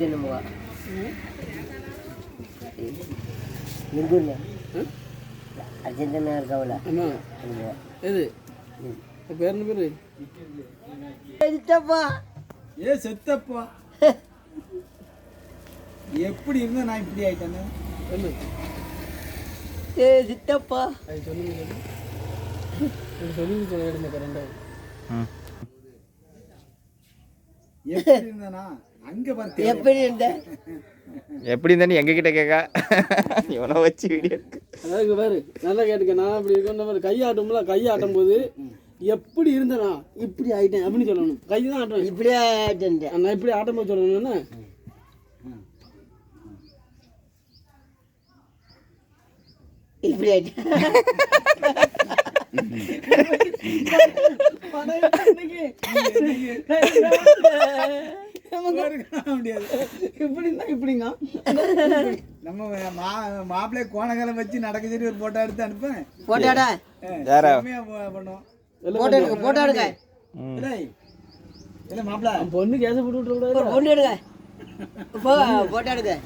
என்னமோ எங்க ஊர்ல அர்ஜென்டினா இருக்காவில எது பேர் என்ன பேர் சித்தப்பா ஏ செத்தப்பா எப்படி இருந்தா நான் இப்படி ஆயிட்டேன்னு சொல்லு ஏ சித்தப்பா அது சொல்லுங்க எப்படி இருந்தானா அங்க பார்த்து எப்படி இருந்த? எப்படி இருந்தா நீ எங்ககிட்ட கேட்க இவனை வச்சு வீடியோ அதாவது பாரு நல்லா கேட்டுக்க. நான் அப்படி இருக்கேன் மாதிரி கையாட்டும்ல கையாட்டும் போது எப்படி இருந்தனா இப்படி ஆயிட்டேன் அப்படின்னு சொல்லணும். கை தான் ஆட்டுவேன் இப்படியே ஆயிட்டேன் நான் இப்படி ஆட்டும் போது சொல்லணும்னா இப்படி ஆயிட்டேன். நம்ம மா மாப்பிள்ளை கோணகாலம் வச்சு நடக்க சொல்லி ஒரு போட்டோ எடுத்து அனுப்பேன் பண்ணுவோம் போட்டோ இல்லை மாப்பிள்ளை பொண்ணு கேச போட்டு விட்டுற ஒரு பொண்ணு எடுங்க. போ போட்டோ எடுங்க.